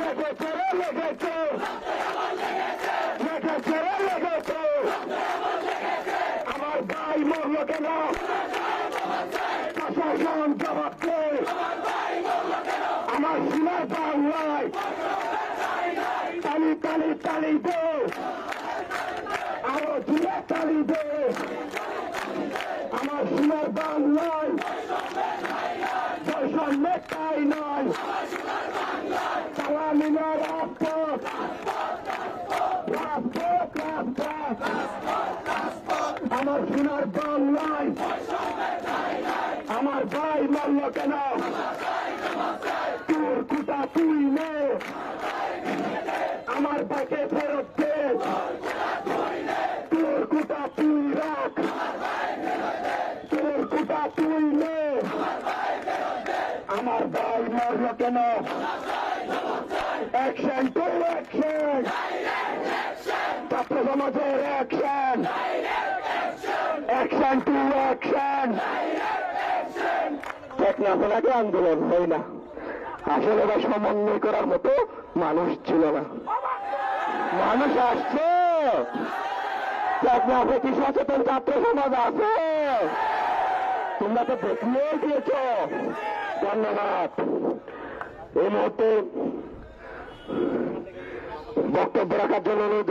লেগেছে লেগেছে লেগেছে লেগেছে আমার ভাই মরল কেন প্রশাসন জবাব দে আমার সীমার বাংলায় তালি তালি তালি দে আরও জুড়ে তালি দে আমার সীমার বাংলায় বৈষম্যের তাই নয়। আমার সোনার বাংলায় আমার ভাই মারল কেন? তোর কুটা তুই নে। আমার ভাইকে ফেরত দে। তোর কুটা তুই রাখ। তোর কুটা তুই নে। আমার ভাই মারল কেন? Action to action action action to action টেকনাফোনাকে আন্দোলন হয় না। আসলে বা সমন্বয় করার মতো মানুষ ছিল না। মানুষ আসছে। কি সচেতন ছাত্র সমাজ আছে? তোমরা তো দেখলেই দিয়েছ ধন্যবাদ। এই মুহূর্তে বক্তব্য রাখার জন্য অনুরোধ